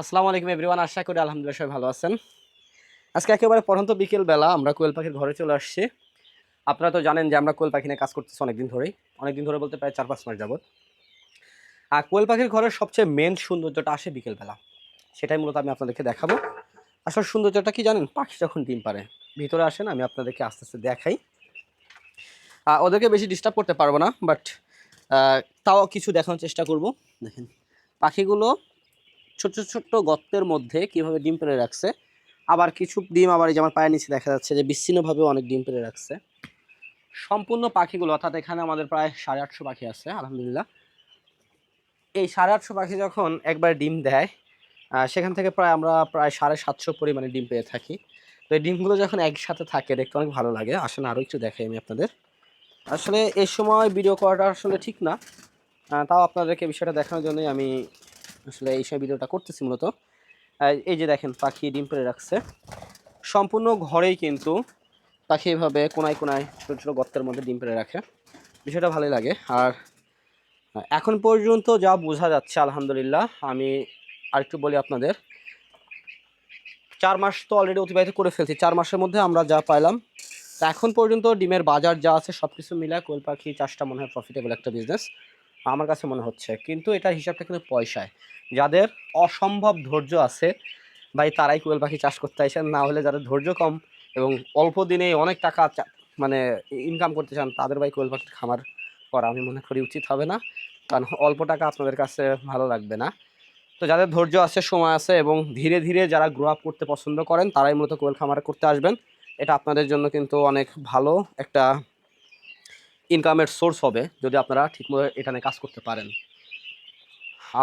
আসসালামু আলাইকুম এভরিওয়ান, আশা করি আলহামদুলিল্লাহ সবাই ভালো আছেন। আজকে একেবারে পড়ন্ত বিকেল বেলা আমরা কোয়েল পাখির ঘরে চলে আসছি। আপনারা তো জানেন যে আমরা কোয়েল পাখি নিয়ে কাজ করতেছি অনেকদিন ধরেই। অনেকদিন ধরে বলতে প্রায় চার পাঁচ মাস যাবত আর কোয়েল পাখির ঘরের সবচেয়ে মেন সৌন্দর্যটা আসে বিকেলবেলা। সেটাই মূলত আমি আপনাদেরকে দেখাবো। আসলে সৌন্দর্যটা কি জানেন? পাখি যখন ডিম পারে ভিতরে আসেন আমি আপনাদেরকে আস্তে আস্তে দেখাই। ওদেরকে বেশি ডিস্টার্ব করতে পারব না বাট তাও কিছু দেখানোর চেষ্টা করব। দেখেন, পাখিগুলো ছোট ছোট্ট গর্তের মধ্যে কীভাবে ডিম পেড়ে রাখছে। আবার কিছু ডিম আবার এই যে আমার পায়ের নিচে দেখা যাচ্ছে যে বিচ্ছিন্নভাবে অনেক ডিম পেড়ে রাখছে। সম্পূর্ণ পাখিগুলো, অর্থাৎ এখানে আমাদের প্রায় সাড়ে আটশো পাখি আছে, আলহামদুলিল্লাহ। এই সাড়ে আটশো পাখি যখন একবার ডিম দেয় সেখান থেকে প্রায় আমরা প্রায় সাড়ে সাতশো পরিমাণে ডিম পেয়ে থাকি। তো এই ডিমগুলো যখন একসাথে থাকে, দেখতে অনেক ভালো লাগে। আসলে আরও একটু দেখাই আমি আপনাদের। আসলে এই সময় ভিডিও করাটা আসলে ঠিক না। তাও আপনাদেরকে বিষয়টা দেখানোর জন্যই আমি আসলে এই সব ভিডিওটা করতেছি মূলত। এই যে দেখেন, পাখি ডিম পেড়ে রাখছে। সম্পূর্ণ ঘরেই কিন্তু পাখি এভাবে কোনায় কোনায় ছোটো ছোটো গর্তের মধ্যে ডিম পেড়ে রাখে। বিষয়টা ভালোই লাগে। আর এখন পর্যন্ত যা বোঝা যাচ্ছে, আলহামদুলিল্লাহ, আমি আরেকটু বলি আপনাদের। চার মাস তো অলরেডি অতিবাহিত করে ফেলছি। চার মাসের মধ্যে আমরা যা পাইলাম এখন পর্যন্ত ডিমের বাজার যা আছে সব কিছু মিলায় কোয়েল পাখি চাষটা মনে হয় প্রফিটেবল একটা বিজনেস আমার কাছে মনে হচ্ছে। কিন্তু এটার হিসাবটা কিন্তু পয়সায়। যাদের অসম্ভব ধৈর্য আছে, ভাই তারাই কোয়েল পাখি চাষ করতে চাইছেন, না হলে যাদের ধৈর্য কম এবং অল্প দিনে অনেক টাকা মানে ইনকাম করতে চান, তাদের ভাই কোয়েল পাখির খামার করা আমি মনে করি উচিত হবে না। কারণ অল্প টাকা আপনাদের কাছে ভালো লাগবে না। তো যাদের ধৈর্য আছে, সময় আছে এবং ধীরে ধীরে যারা গ্রো আপ করতে পছন্দ করেন, তারাই মূলত কোয়েল খামার করতে আসবেন। এটা আপনাদের জন্য কিন্তু অনেক ভালো একটা ইনকামের সোর্স হবে যদি আপনারা ঠিকমতো এখানে কাজ করতে পারেন।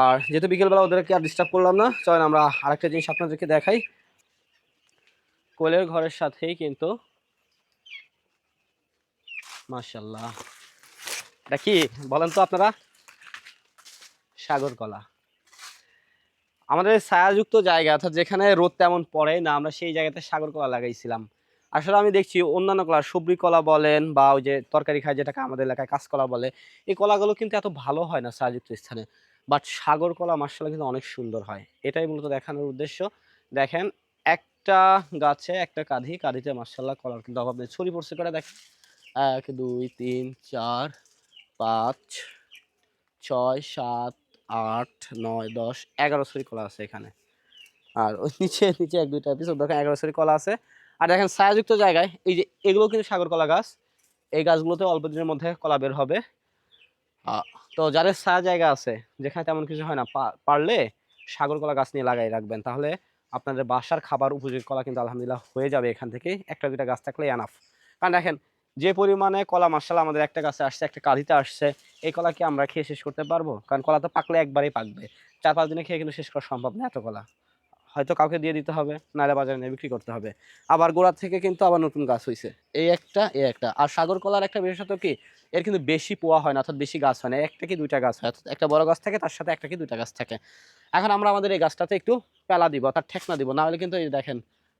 আর যেহেতু বিকেলবেলা ওদেরকে আর ডিস্টার্ব করলাম না, চলেন আমরা আরেকটা জিনিস আপনাদেরকে দেখাই। কোয়েলের ঘরের সাথেই কিন্তু মাশাল্লাহ এটা কি বলেন তো আপনারা? সাগর কলা। আমাদের ছায়াযুক্ত জায়গা, অর্থাৎ যেখানে রোদ তেমন পড়ে না, আমরা সেই জায়গাতে সাগর কলা লাগাইছিলাম। আসলে আমি দেখছি অন্যান্য কলা, সবরি কলা বলেন বা ওই যে তরকারি খায় যেটাকে আমাদের এলাকায় কাঁচকলা বলে, এই কলাগুলো কিন্তু এত ভালো হয় না ছায়াযুক্ত স্থানে। বাট সাগর কলা মার্শাল্লাহ কিন্তু অনেক সুন্দর হয়। এটাই মূলত দেখানোর উদ্দেশ্য। দেখেন, একটা গাছে একটা কাঁধি, কাঁধিতে মার্শাল্লাহ কলার কিন্তু অভাব নেই। ছড়ি পড়ছে করে দেখেন? এক, দুই, তিন, চার, পাঁচ, ছয়, সাত, আট, নয়, দশ, এগারো ছড়ি কলা আছে এখানে। আর ওই নিচে নিচে এক, দুইটা পিস দেখেন, এগারো ছড়ি কলা আছে। আর দেখেন ছায়াযুক্ত জায়গায়, এই যে এগুলো কিন্তু সাগর কলা গাছ। এই গাছগুলোতে অল্প দিনের মধ্যে কলা বের হবে। তো যাদের ছায়া জায়গা আছে, যেখানে তেমন কিছু হয় না পারলে সাগর কলা গাছ নিয়ে লাগাই রাখবেন। তাহলে আপনাদের বাসার খাবার উপযোগী কলা কিন্তু আলহামদুলিল্লাহ হয়ে যাবে এখান থেকে। একটা দুইটা গাছ থাকলে আনাফ কারণ দেখেন, যে পরিমাণে কলা মার্শাল আমাদের একটা গাছে আসছে, একটা কাঁধিতে আসছে, এই কলা কি আমরা খেয়ে শেষ করতে পারব? কারণ কলা তো পাকলে একবারেই পাকবে। চার পাঁচ দিনে খেয়ে কিন্তু শেষ করা সম্ভব না এত কলা। হয়তো কাউকে দিয়ে দিতে হবে, নাহলে বাজারে নিয়ে বিক্রি করতে হবে। আবার গোড়া থেকে কিন্তু আবার নতুন গাছ হয়েছে এই একটা এই একটা। আর সাগর কলার একটা বিশেষত কি? এর কিন্তু বেশি পোয়া হয় না, অর্থাৎ বেশি গাছ হয় না। একটা কি দুইটা গাছ হয়? অর্থাৎ একটা বড় গাছ থাকে, তার সাথে একটা কি দুইটা গাছ থাকে। এখন আমরা আমাদের এই গাছটাতে একটু পেলা দিব তার ঠেকনা দিব। না হলে কিন্তু এই দেখেন,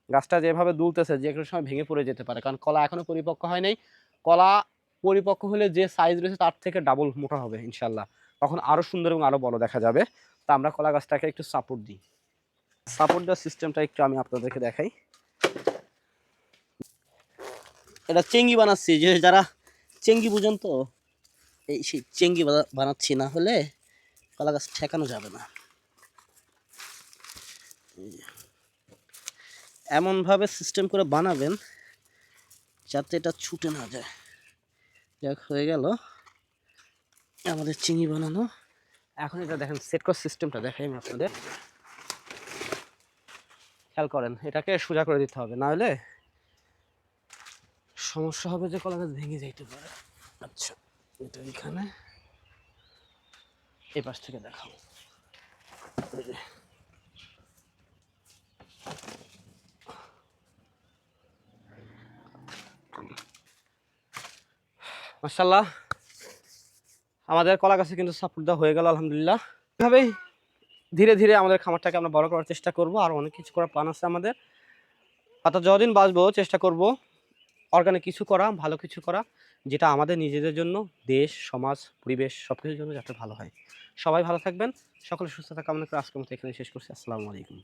গাছটা যেভাবে দুলতেছে, যে কোনো সময় ভেঙে পড়ে যেতে পারে। কারণ কলা এখনও পরিপক্ক হয় নাই। কলা পরিপক্ক হলে যে সাইজ রয়েছে, তার থেকে ডাবল মোটা হবে ইনশাল্লাহ তখন আরও সুন্দর এবং আরও বড় দেখা যাবে। তা আমরা কলা গাছটাকে একটু সাপোর্ট দিই। সাপোর্ট দেওয়ার সিস্টেমটা একটু আমি আপনাদেরকে দেখাই। এটা চেঙ্গি বানাচ্ছি, যে যারা চেঙ্গি বুঝেন তো, এই সেই চেঙ্গি বানাচ্ছি না হলে কলা গাছ ঠেকানো যাবে না। এমনভাবে সিস্টেম করে বানাবেন যাতে এটা ছুটে না যায়। যাক, হয়ে গেল। আমাদের চিংড়ি বানানো। এখন এটা দেখেন সেট করার সিস্টেমটা দেখাই আমি আপনাদের। খেয়াল করেন, এটাকে সোজা করে দিতে হবে না হলে সমস্যা হবে যে কলা গাছ ভেঙে যাইতে পারে। আচ্ছা এটা এখানে এই পাশ থেকে দেখাও। মাশাল্লাহ আমাদের কলা গাছে কিন্তু সাপোর্ট দেওয়া হয়ে গেল, আলহামদুলিল্লাহ। এভাবেই ধীরে ধীরে আমাদের খামারটাকে আমরা বড় করার চেষ্টা করব, আর অনেক কিছু করার প্ল্যান আছে আমাদের। অর্থাৎ যতদিন বাঁচবো চেষ্টা করব অর্গানিক কিছু করা, ভালো কিছু করা, যেটা আমাদের নিজেদের জন্য, দেশ, সমাজ, পরিবেশ সব কিছুর জন্য যাতে ভালো হয়। সবাই ভালো থাকবেন, সকলে সুস্থ থাকা করে আজকের মতো এখানে শেষ করছি। আসসালামু আলাইকুম।